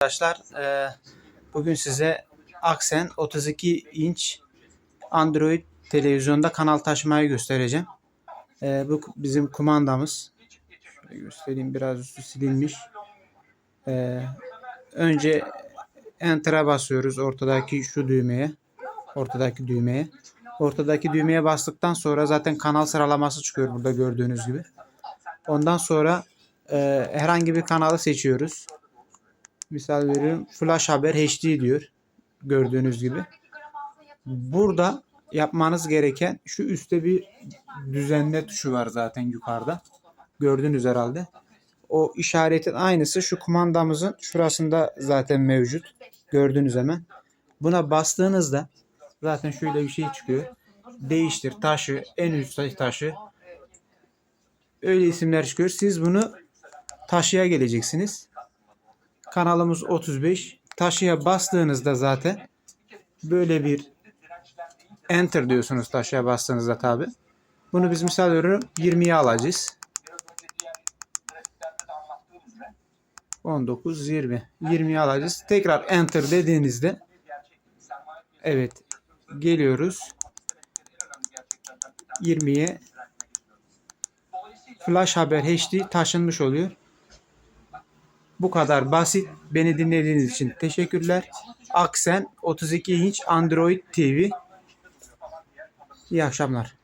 Arkadaşlar e, bugün size Aksen 32 inç Android televizyonda kanal taşımayı göstereceğim. E, bu bizim kumandamız. Şöyle göstereyim biraz üstü silinmiş. E, önce Enter'a basıyoruz ortadaki şu düğmeye. Ortadaki düğmeye. Ortadaki düğmeye bastıktan sonra zaten kanal sıralaması çıkıyor burada gördüğünüz gibi. Ondan sonra herhangi bir kanalı seçiyoruz. Misal veriyorum Flash Haber HD diyor. Gördüğünüz gibi. Burada yapmanız gereken şu üstte bir düzenle tuşu var zaten yukarıda. Gördünüz herhalde. O işaretin aynısı şu kumandamızın şurasında zaten mevcut. Gördünüz hemen. Buna bastığınızda zaten şöyle bir şey çıkıyor. Değiştir taşı, en üst taşı. Öyle isimler çıkıyor. Siz bunu taşıya geleceksiniz. Kanalımız 35. Taşıya bastığınızda zaten böyle bir enter diyorsunuz taşıya bastığınızda tabi. Bunu biz misal veriyorum 20'ye alacağız. 19, 20. 20'ye alacağız. Tekrar enter dediğinizde evet geliyoruz. 20'ye Flash Haber HD taşınmış oluyor. Bu kadar basit. Beni dinlediğiniz için teşekkürler. Aksen 32 inç Android TV. İyi akşamlar.